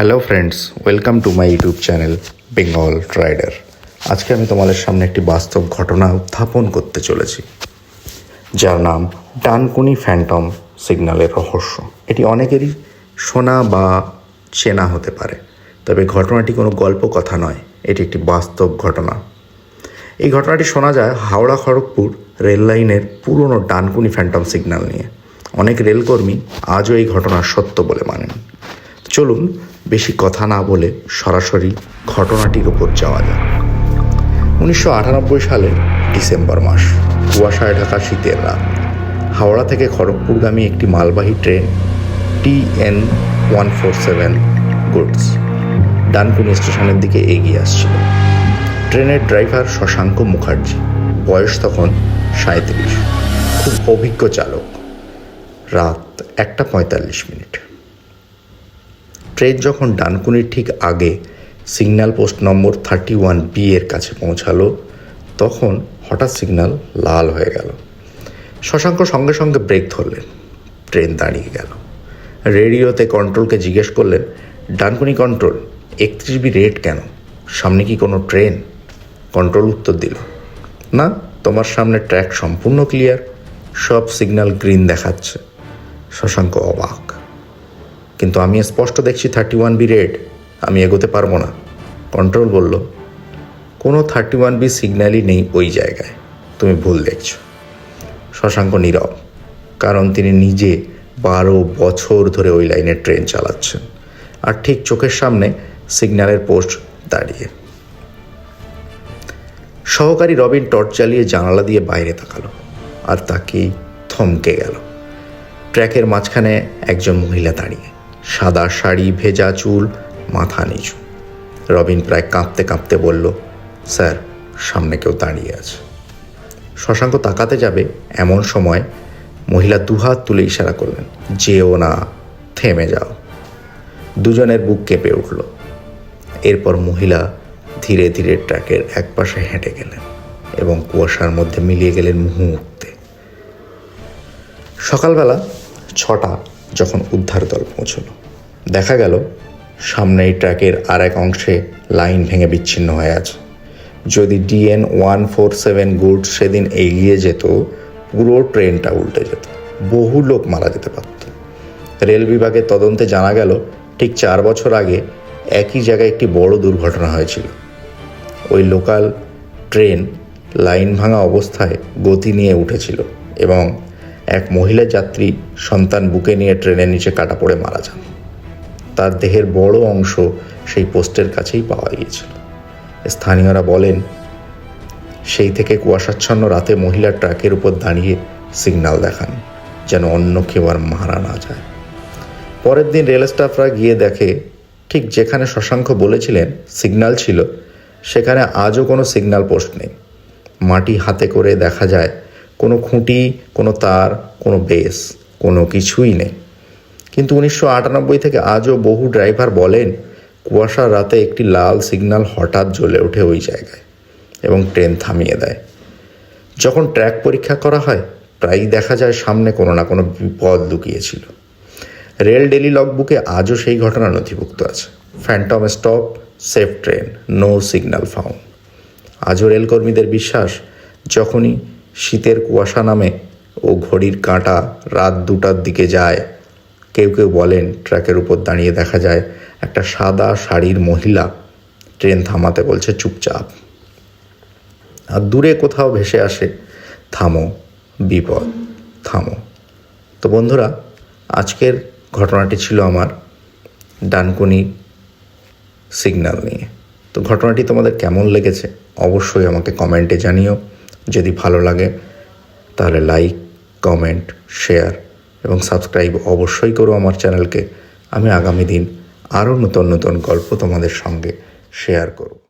Hello friends welcome to my YouTube channel Bengal rider আজকে আমি তোমাদের সামনে একটি বাস্তব ঘটনা উত্থাপন করতে চলেছি, যার নাম ডানকুনি ফ্যান্টম সিগন্যালের রহস্য। এটি অনেকেরই শোনা বা চেনা হতে পারে, তবে ঘটনাটি কোনো গল্প কথা নয়। এটি একটি বাস্তব ঘটনা। এই ঘটনাটি শোনা যায় হাওড়া খড়গপুর রেল লাইনের পুরনো ডানকুনি ফ্যান্টম সিগন্যাল নিয়ে। অনেক রেলকর্মী আজও এই ঘটনার সত্য বলে মানেন। চলুন বেশি কথা না বলে সরাসরি ঘটনাটির উপর যাওয়া যাক। উনিশশো আটানব্বই সালের ডিসেম্বর মাস, কুয়াশায় ঢাকা শীতের রাত। হাওড়া থেকে খড়গপুরগামী একটি মালবাহী train T N one four seven goods Dankuni স্টেশনের দিকে এগিয়ে আসছিল। ট্রেনের ড্রাইভার শশাঙ্ক মুখার্জি, বয়স তখন সাঁত্রিশ খুব অভিজ্ঞ চালক। রাত একটা পঁয়তাল্লিশ মিনিট। ট্রেন যখন ডানকুনির ঠিক আগে signal post number thirty one B এর কাছে পৌঁছালো, তখন হঠাৎ সিগন্যাল লাল হয়ে গেল। শশাঙ্ক সঙ্গে সঙ্গে ব্রেক ধরলেন। ট্রেন দাঁড়িয়ে গেল। রেডিওতে কন্ট্রোলকে জিজ্ঞেস করলেন, ডানকুনি কন্ট্রোল, একত্রিশ বি রেট কেন? সামনে কি কোনো ট্রেন? কন্ট্রোল উত্তর দিল, না, তোমার সামনে ট্র্যাক সম্পূর্ণ ক্লিয়ার, সব সিগন্যাল গ্রিন দেখাচ্ছে। শশাঙ্ক অবাক। কিন্তু আমি স্পষ্ট দেখছি থার্টি ওয়ান বি রেড। আমি এগোতে পারব না। কন্ট্রোল বলল, কোনো থার্টি ওয়ান বি সিগন্যালই নেই ওই জায়গায়। তুমি ভুল দেখছ। শশাঙ্ক নীরব, কারণ তিনি নিজে বারো বছর ধরে ওই লাইনে ট্রেন চালাচ্ছেন। আর ঠিক চোখের সামনে সিগন্যালের পোস্ট দাঁড়িয়ে। সহকারী রবিন টর্চ জ্বালিয়ে জানালা দিয়ে বাইরে তাকালো, আর তাকেই থমকে গেল। ট্র্যাকের মাঝখানে একজন মহিলা দাঁড়িয়ে। সাদা শাড়ি, ভেজা চুল, মাথা নিচু। রবিন প্রায় কাঁপতে কাঁপতে বলল, স্যার, সামনে কেউ দাঁড়িয়ে আছে। শশাঙ্ক তাকাতে যাবে এমন সময় মহিলা দুহাত তুলে ইশারা করলেন, যেও না, থেমে যাও। দুজনের বুক কেঁপে উঠল। এরপর মহিলা ধীরে ধীরে ট্র্যাকের এক পাশে হেঁটে গেলেন এবং কুয়াশার মধ্যে মিলিয়ে গেলেন মুহূর্তে। সকালবেলা ছটা যখন উদ্ধার দল পৌঁছলো দেখা গেল, সামনেই ট্র্যাকের আর এক অংশে লাইন ভেঙে বিচ্ছিন্ন হয়ে আছে। যদি DN one four seven good সেদিন এগিয়ে যেত, পুরো ট্রেনটা উল্টে যেত। বহু লোক মারা যেতে পারত। রেল বিভাগের তদন্তে জানা গেল, ঠিক চার বছর আগে একই জায়গায় একটি বড় দুর্ঘটনা হয়েছিল। ওই লোকাল ট্রেন লাইন ভাঙা অবস্থায় গতি নিয়ে উঠেছিল এবং এক মহিলা যাত্রী সন্তান বুকে নিয়ে ট্রেনের নিচে কাটা পড়ে মারা যান। তার দেহের বড় অংশ সেই পোস্টের কাছেই পাওয়া গিয়েছিল। স্থানীয়রা বলেন, সেই থেকে কুয়াশাচ্ছন্ন রাতে মহিলা ট্রাকের উপর দাঁড়িয়ে সিগনাল দেখান, যেন অন্য কেউ আর মারা না যায়। পরের দিন রেল স্টাফরা গিয়ে দেখে, ঠিক যেখানে শশাঙ্ক বলেছিলেন সিগনাল ছিল, সেখানে আজও কোনো সিগনাল পোস্ট নেই। মাটি হাতে করে দেখা যায়, কোনো খুঁটি, কোনো তার, কোনো বেস, কোনো কিছুই নেই। কিন্তু উনিশশো আটানব্বই থেকে আজও বহু ড্রাইভার বলেন, কুয়াশার রাতে একটি লাল সিগন্যাল হঠাৎ জ্বলে ওঠে ওই জায়গায় এবং ট্রেন থামিয়ে দেয়। যখন ট্র্যাক পরীক্ষা করা হয়, প্রায়ই দেখা যায় সামনে কোনো না কোনো বিপদ লুকিয়েছিল। রেল ডেলি লগবুকে আজও সেই ঘটনা নথিভুক্ত আছে। Phantom stop, safe train, no signal found. আজও রেলকর্মীদের বিশ্বাস, যখনই শীতের কুয়াশা নামে ও ঘড়ির কাঁটা রাত দুটার দিকে যায় কেউ কেউ বলেন ট্র্যাকের উপর দাঁড়িয়ে দেখা যায় একটা সাদা শাড়ির মহিলা ট্রেন থামাতে বলছে, চুপচাপ। আর দূরে কোথাও ভেসে আসে, থামো, বিপদ, থামো। তো বন্ধুরা, আজকের ঘটনাটি ছিল আমার ডানকুনি সিগন্যাল নিয়ে। তো ঘটনাটি তোমাদের কেমন লেগেছে অবশ্যই আমাকে কমেন্টে জানিও। যদি ভালো লাগে, তাহলে লাইক, কমেন্ট, শেয়ার এবং সাবস্ক্রাইব অবশ্যই করো আমার চ্যানেলকে। আমি আগামী দিন আরও নতুন নতুন গল্প তোমাদের সঙ্গে শেয়ার করব।